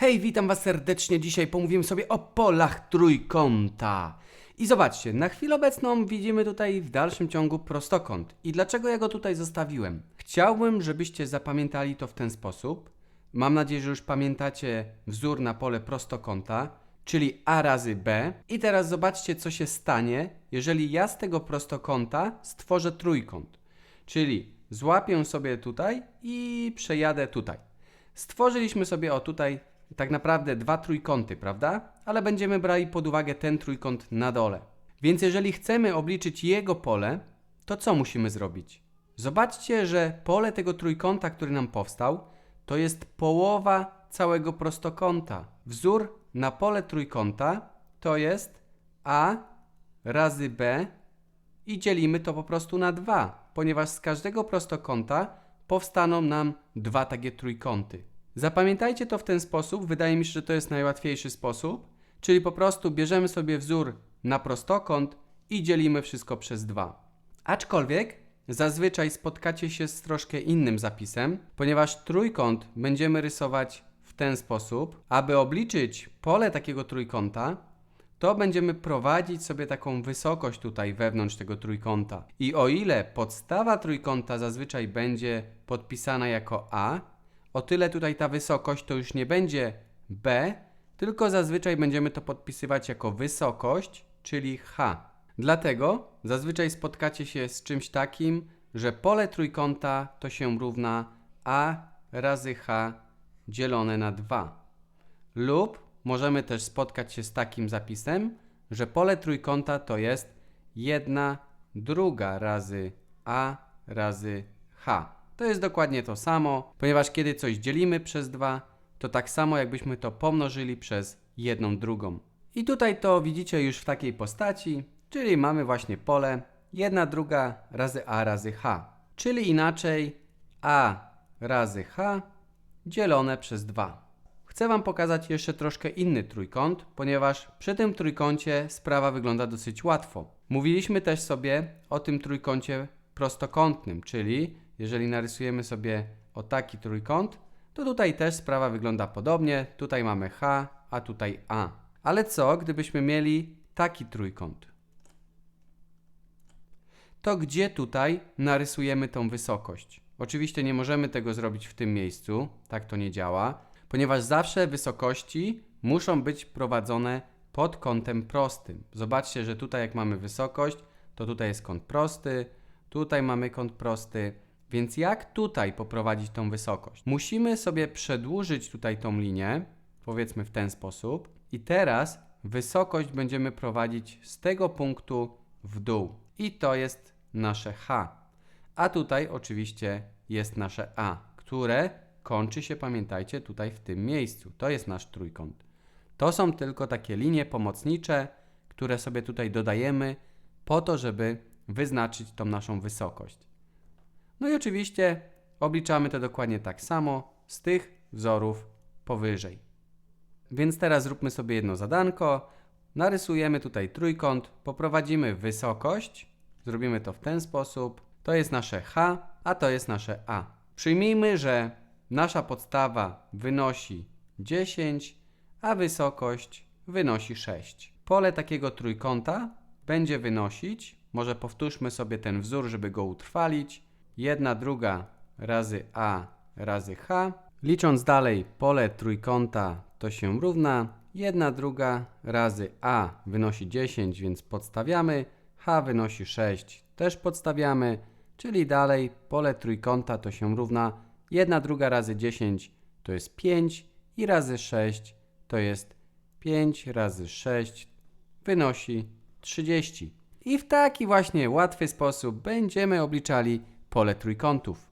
Hej, witam was serdecznie. Dzisiaj pomówimy sobie o polach trójkąta. I zobaczcie, na chwilę obecną widzimy tutaj w dalszym ciągu prostokąt. I dlaczego ja go tutaj zostawiłem? Chciałbym, żebyście zapamiętali to w ten sposób. Mam nadzieję, że już pamiętacie wzór na pole prostokąta, czyli a razy b. I teraz zobaczcie, co się stanie, jeżeli ja z tego prostokąta stworzę trójkąt. Czyli złapię sobie tutaj i przejadę tutaj. Stworzyliśmy sobie o tutaj tak naprawdę dwa trójkąty, prawda? Ale będziemy brali pod uwagę ten trójkąt na dole. Więc jeżeli chcemy obliczyć jego pole, to co musimy zrobić? Zobaczcie, że pole tego trójkąta, który nam powstał, to jest połowa całego prostokąta. Wzór na pole trójkąta to jest a razy b i dzielimy to po prostu na 2, ponieważ z każdego prostokąta powstaną nam dwa takie trójkąty. Zapamiętajcie to w ten sposób, wydaje mi się, że to jest najłatwiejszy sposób, czyli po prostu bierzemy sobie wzór na prostokąt i dzielimy wszystko przez 2. Aczkolwiek zazwyczaj spotkacie się z troszkę innym zapisem, ponieważ trójkąt będziemy rysować w ten sposób, aby obliczyć pole takiego trójkąta, to będziemy prowadzić sobie taką wysokość tutaj wewnątrz tego trójkąta. I o ile podstawa trójkąta zazwyczaj będzie podpisana jako A, o tyle tutaj ta wysokość to już nie będzie B, tylko zazwyczaj będziemy to podpisywać jako wysokość, czyli H. Dlatego zazwyczaj spotkacie się z czymś takim, że pole trójkąta to się równa A razy H dzielone na 2. Lub możemy też spotkać się z takim zapisem, że pole trójkąta to jest 1 druga razy a razy h. To jest dokładnie to samo, ponieważ kiedy coś dzielimy przez 2, to tak samo jakbyśmy to pomnożyli przez jedną drugą. I tutaj to widzicie już w takiej postaci, czyli mamy właśnie pole 1 druga razy a razy h. Czyli inaczej a razy h dzielone przez 2. Chcę Wam pokazać jeszcze troszkę inny trójkąt, ponieważ przy tym trójkącie sprawa wygląda dosyć łatwo. Mówiliśmy też sobie o tym trójkącie prostokątnym, czyli jeżeli narysujemy sobie o taki trójkąt, to tutaj też sprawa wygląda podobnie. Tutaj mamy H, a tutaj A. Ale co, gdybyśmy mieli taki trójkąt? to gdzie tutaj narysujemy tą wysokość? Oczywiście nie możemy tego zrobić w tym miejscu, tak to nie działa, ponieważ zawsze wysokości muszą być prowadzone pod kątem prostym. Zobaczcie, że tutaj jak mamy wysokość, to tutaj jest kąt prosty, tutaj mamy kąt prosty, więc jak tutaj poprowadzić tą wysokość? Musimy sobie przedłużyć tutaj tą linię, powiedzmy w ten sposób, i teraz wysokość będziemy prowadzić z tego punktu w dół. I to jest nasze H. A tutaj oczywiście jest nasze A, które kończy się, pamiętajcie, tutaj w tym miejscu. To jest nasz trójkąt. To są tylko takie linie pomocnicze, które sobie tutaj dodajemy po to, żeby wyznaczyć tą naszą wysokość. No i oczywiście obliczamy to dokładnie tak samo z tych wzorów powyżej. Więc teraz zróbmy sobie jedno zadanko. Narysujemy tutaj trójkąt, poprowadzimy wysokość, zrobimy to w ten sposób. To jest nasze H, a to jest nasze A. Przyjmijmy, że nasza podstawa wynosi 10, a wysokość wynosi 6. Pole takiego trójkąta będzie wynosić, może powtórzmy sobie ten wzór, żeby go utrwalić, 1 druga razy A razy H. Licząc dalej, pole trójkąta to się równa 1 druga razy A wynosi 10, więc podstawiamy, H wynosi 6, też podstawiamy, czyli dalej pole trójkąta to się równa 1 druga razy 10 to jest 5 i razy 6 to jest 5 razy 6 wynosi 30. I w taki właśnie łatwy sposób będziemy obliczali pole trójkątów.